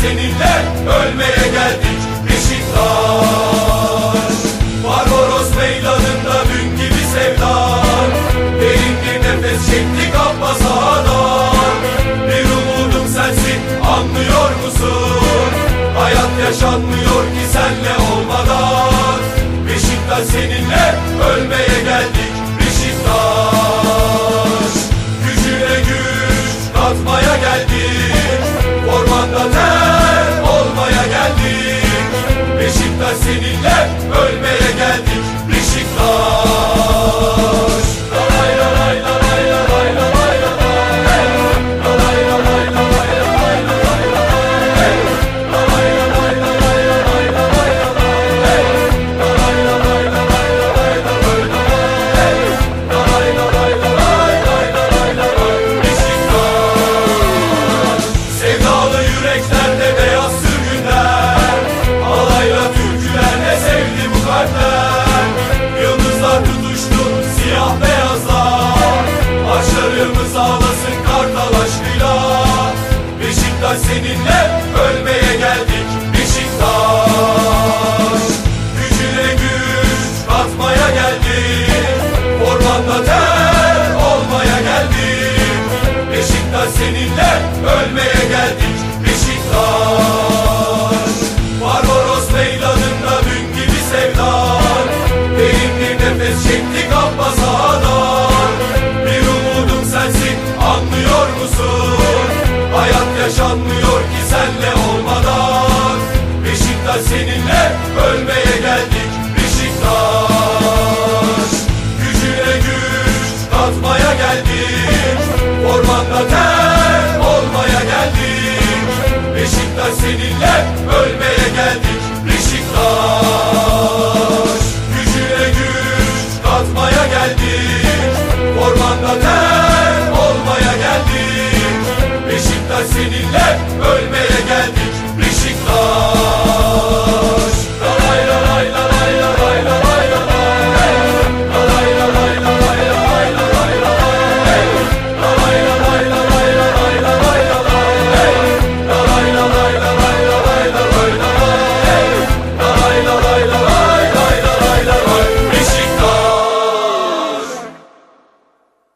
seninle ölmeye geldik Beşiktaş. Barbaros meydanında dün gibi sevdan Derin bir nefes çektik abba sahadan Bir umudum sensin anlıyor musun? Hayat yaşanmıyor ki senle olmadan Başlarımız ağlasın kartal aşkıyla Beşiktaş seninle ölmeye geldik. Beşiktaş Gücüne güç katmaya geldik. Ormanda ter olmaya geldik. Beşiktaş seninle ölmeye geldik. Beşiktaş Seninle ölmeye geldik Beşiktaş. Gücüne güç katmaya geldik. Ormanda ter